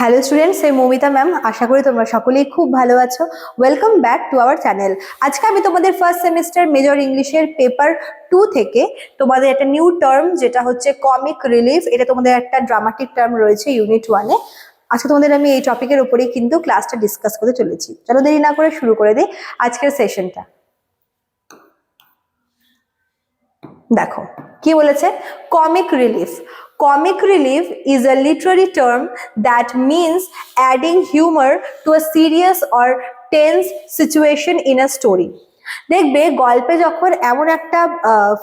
Hello students এই Momita ma'am আশা করি তোমরা সকলেই খুব ভালো আছো। Welcome back to our channel আজকে আমি তোমাদের ফার্স্ট সেমিস্টার মেজর ইংলিশের পেপার টু থেকে তোমাদের একটা নিউ টার্ম যেটা হচ্ছে কমিক রিলিফ এটা তোমাদের একটা ড্রামাটিক টার্ম রয়েছে ইউনিট ওয়ানে আজকে তোমাদের আমি এই টপিকের উপরেই কিন্তু ক্লাসটা ডিসকাস করতে চলেছি। চলো দেরি না করে শুরু করে দিই আজকের সেশনটা দেখো, কি বলেছে? Comic relief comic relief is a literary term that means adding humour to a serious or tense situation in a story দেখবে গল্পে যখন এমন একটা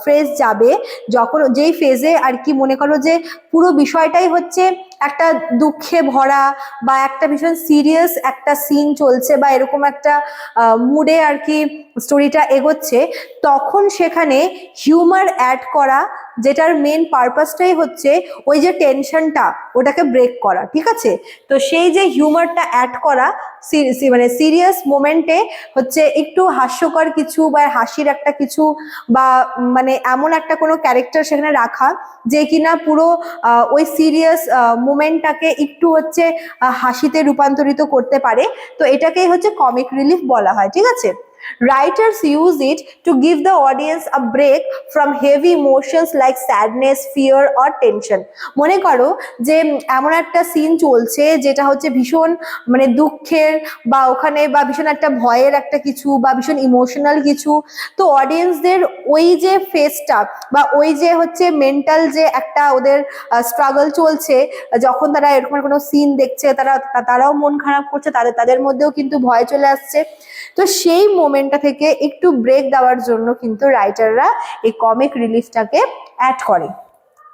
ফ্রেজ যাবে, যখন যেই ফেজে আর কি মনে করো যে পুরো বিষয়টাই হচ্ছে একটা দুঃখে ভরা বা একটা ভীষণ সিরিয়াস একটা সিন চলছে বা এরকম একটা মুডে আর কি স্টোরিটা এগোচ্ছে, তখন সেখানে হিউমার অ্যাড করা যেটার মেন পারপাসটাই হচ্ছে ওই যে টেনশনটা ওটাকে ব্রেক করা, ঠিক আছে? তো সেই যে হিউমারটা অ্যাড করা মানে সিরিয়াস মোমেন্টে হচ্ছে একটু হাস্যকর কিছু বা হাসির একটা কিছু বা মানে এমন একটা কোনো ক্যারেক্টার সেখানে রাখা যে কিনা পুরো ওই সিরিয়াস মোমেন্টটাকে একটু হচ্ছে হাসিতে রূপান্তরিত করতে পারে। তো এটাকেই হচ্ছে কমিক রিলিফ বলা হয়, ঠিক আছে? Writers use it to give the audience a break from heavy emotions like sadness, fear or tension. মনে করো যে এমন একটা সিন চলছে যেটা হচ্ছে ভীষণ মানে দুঃখের বা ওখানে বা ভীষণ একটা ভয়ের একটা কিছু বা ভীষণ ইমোশনাল কিছু তো অডিয়েন্সদের ওই যে ফেসটা বা ওই যে হচ্ছে মেন্টাল যে একটা ওদের স্ট্রাগল চলছে যখন তারা এরকম কোনো সিন দেখছে তারা তারাও মন খারাপ করছে তাদের তাদের মধ্যেও কিন্তু ভয় চলে আসছে তো সেই মোমেন্টটা থেকে একটু ব্রেক দেওয়ার জন্য কিন্তু রাইটাররা এই কমিক রিলিফটাকে অ্যাড করে।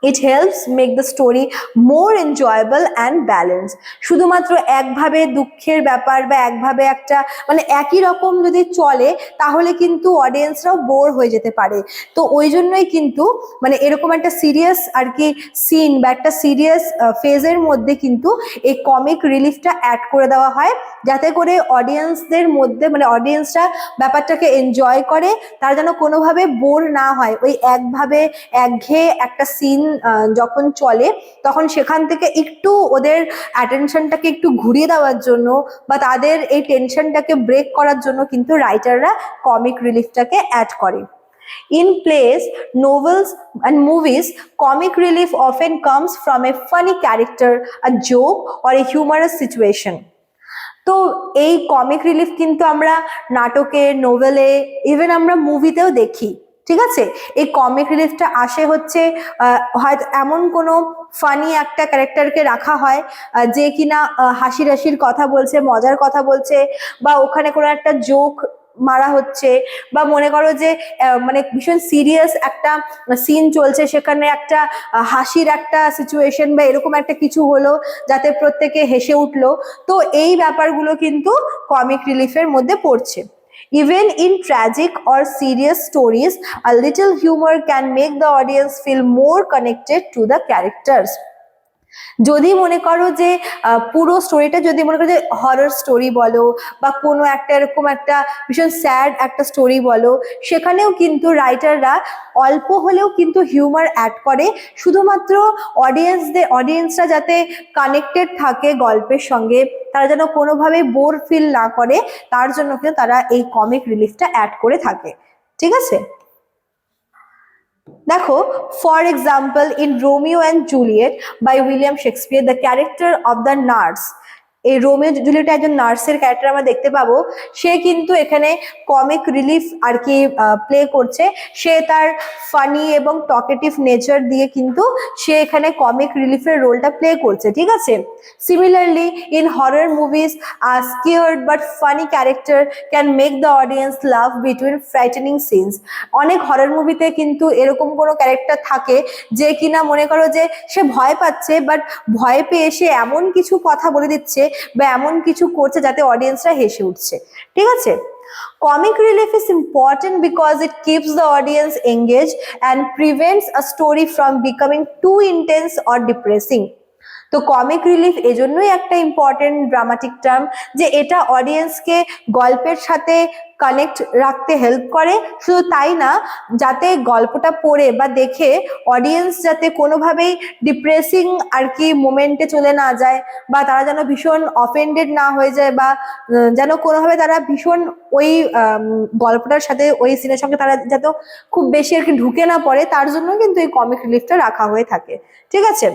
It helps make the story more enjoyable and balance শুধুমাত্র একভাবে দুঃখের ব্যাপার বা একভাবে একটা মানে একই রকম যদি চলে, তাহলে কিন্তু অডিয়েন্সরাও বোর হয়ে যেতে পারে। তো ওই জন্যই কিন্তু মানে এরকম একটা সিরিয়াস আর কি সিন বা একটা সিরিয়াস ফেজের মধ্যে কিন্তু এই কমিক রিলিফটা অ্যাড করে দেওয়া হয়। যাতে করে অডিয়েন্সদের মধ্যে মানে অডিয়েন্সরা ব্যাপারটাকে এনজয় করে, তারা যেন কোনোভাবে বোর না হয়। ওই একভাবে, একঘেয়ে একটা সিন যখন চলে তখন সেখান থেকে একটু ওদের অ্যাটেনশনটাকে একটু ঘুরিয়ে দেওয়ার জন্য বা তাদের এই টেনশনটাকে ব্রেক করার জন্য কিন্তু রাইটাররা কমিক রিলিফটাকে অ্যাড করে In plays, novels, and movies, comic relief often comes from a funny character, a joke, or a humorous situation. তো এই কমিক রিলিফ কিন্তু আমরা নাটকে নোভেলে ইভেন আমরা মুভিতেও দেখি ঠিক আছে? এই কমিক রিলিফটা আসে হচ্ছে হয়তো এমন কোনো ফানি একটা ক্যারেক্টারকে রাখা হয় যে কিনা হাসির হাসির কথা বলছে, মজার কথা বলছে, বা ওখানে কোনো একটা জোক মারা হচ্ছে, বা মনে করো যে মানে ভীষণ সিরিয়াস একটা সিন চলছে, সেখানে একটা হাসির একটা সিচুয়েশন বা এরকম একটা কিছু হলো, যাতে প্রত্যেকে হেসে উঠল। তো এই ব্যাপারগুলো কিন্তু কমিক রিলিফের মধ্যে পড়ছে। Even in tragic or serious stories, a little humor can make the audience feel more connected to the characters. যদি মনে করো যে পুরো স্টোরিটা যদি মনে করো যে হরর স্টোরি বলো বা কোনো একটা এরকম একটা ভীষণ স্যাড একটা স্টোরি বলো, সেখানেও কিন্তু রাইটাররা অল্প হলেও কিন্তু হিউমার অ্যাড করে। শুধুমাত্র অডিয়েন্সদের অডিয়েন্সরা যাতে কানেক্টেড থাকে গল্পের সঙ্গে, তারা যেন কোনোভাবে বোর ফিল না করে, তার জন্য কিন্তু তারা এই কমিক রিলিফটা অ্যাড করে থাকে। ঠিক আছে? দেখো for example in Romeo and Juliet by William Shakespeare the character of the nurse এই রোমিও জুলিয়েটে একজন নার্সের ক্যারেক্টার আমরা দেখতে পাবো। সে কিন্তু এখানে কমিক রিলিফ আর কি প্লে করছে। সে তার ফানি এবং টকেটিভ নেচার দিয়ে কিন্তু সে এখানে কমিক রিলিফের রোলটা প্লে করছে, ঠিক আছে? Similarly in horror movies scared but funny character can make the audience love between frightening scenes অনেক হরর মুভিতে কিন্তু এরকম কোনো ক্যারেক্টার থাকে যে কিনা মনে করো যে সে ভয় পাচ্ছে বাট ভয় পেয়ে সে এমন কিছু কথা বলে দিচ্ছে বা এমন কিছু করছে যাতে অডিয়েন্সরা হেসে উঠছে। ঠিক আছে? Comic relief is important because it keeps the audience engage and prevents a story from becoming too intense or depressing তো কমিক রিলিফ এজন্যই একটা ইম্পর্টেন্ট ড্রামাটিক টার্ম যে এটা অডিয়েন্সকে গল্পের সাথে কানেক্ট রাখতে হেল্প করে। শুধু তাই না, যাতে গল্পটা পড়ে বা দেখে অডিয়েন্স যাতে কোনোভাবেই ডিপ্রেসিং আর কি মোমেন্টে চলে না যায় বা তারা যেন ভীষণ অফেন্ডেড না হয়ে যায় বা যেন কোনোভাবে তারা ভীষণ ওই গল্পটার সাথে, ওই সিনের সঙ্গে তারা যাতে খুব বেশি আর কি ঢুকে না পড়ে, তার জন্য কিন্তু এই কমিক রিলিফটা রাখা হয়ে থাকে। ঠিক আছে?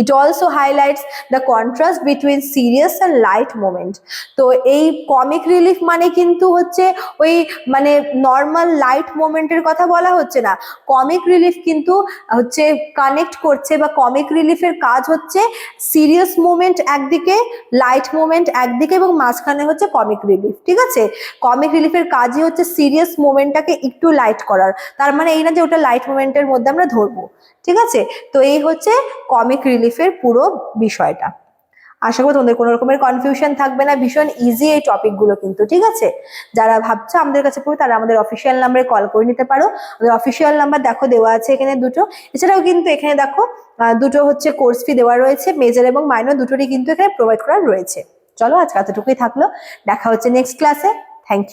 It also highlights the contrast between serious and light moment তো এই কমিক রিলিফ মানে কিন্তু হচ্ছে ওই মানে নর্মাল লাইট মোমেন্টের কথা বলা হচ্ছে না। কমিক রিলিফ কিন্তু হচ্ছে কানেক্ট করছে বা কমিক রিলিফের কাজ হচ্ছে সিরিয়াস মোমেন্ট একদিকে লাইট মোমেন্ট একদিকে এবং মাঝখানে হচ্ছে কমিক রিলিফ ঠিক আছে? কমিক রিলিফের কাজই হচ্ছে সিরিয়াস মোমেন্টটাকে একটু লাইট করার। তার মানে এই না যে ওটা লাইট মোমেন্টের মধ্যে আমরা ধরবো। ঠিক আছে? তো এই হচ্ছে কমিক রিলিফের পুরো বিষয়টা। আশা করি তোমাদের কোনো রকমের কনফিউশন থাকবে না। ভীষণ ইজি এই টপিকগুলো কিন্তু, ঠিক আছে? যারা ভাবছ আমাদের কাছে পড়বে তারা আমাদের অফিসিয়াল নাম্বারে কল করে নিতে পারো। আমাদের অফিসিয়াল নাম্বার দেখো, দেওয়া আছে এখানে দুটো। এছাড়াও কিন্তু এখানে দেখো দুটো হচ্ছে কোর্স ফি দেওয়া রয়েছে। মেজর এবং মাইনর দুটোরই কিন্তু এখানে প্রোভাইড করা রয়েছে। চলো আজকে এতটুকুই থাকল। দেখা হচ্ছে নেক্সট ক্লাসে থ্যাংক ইউ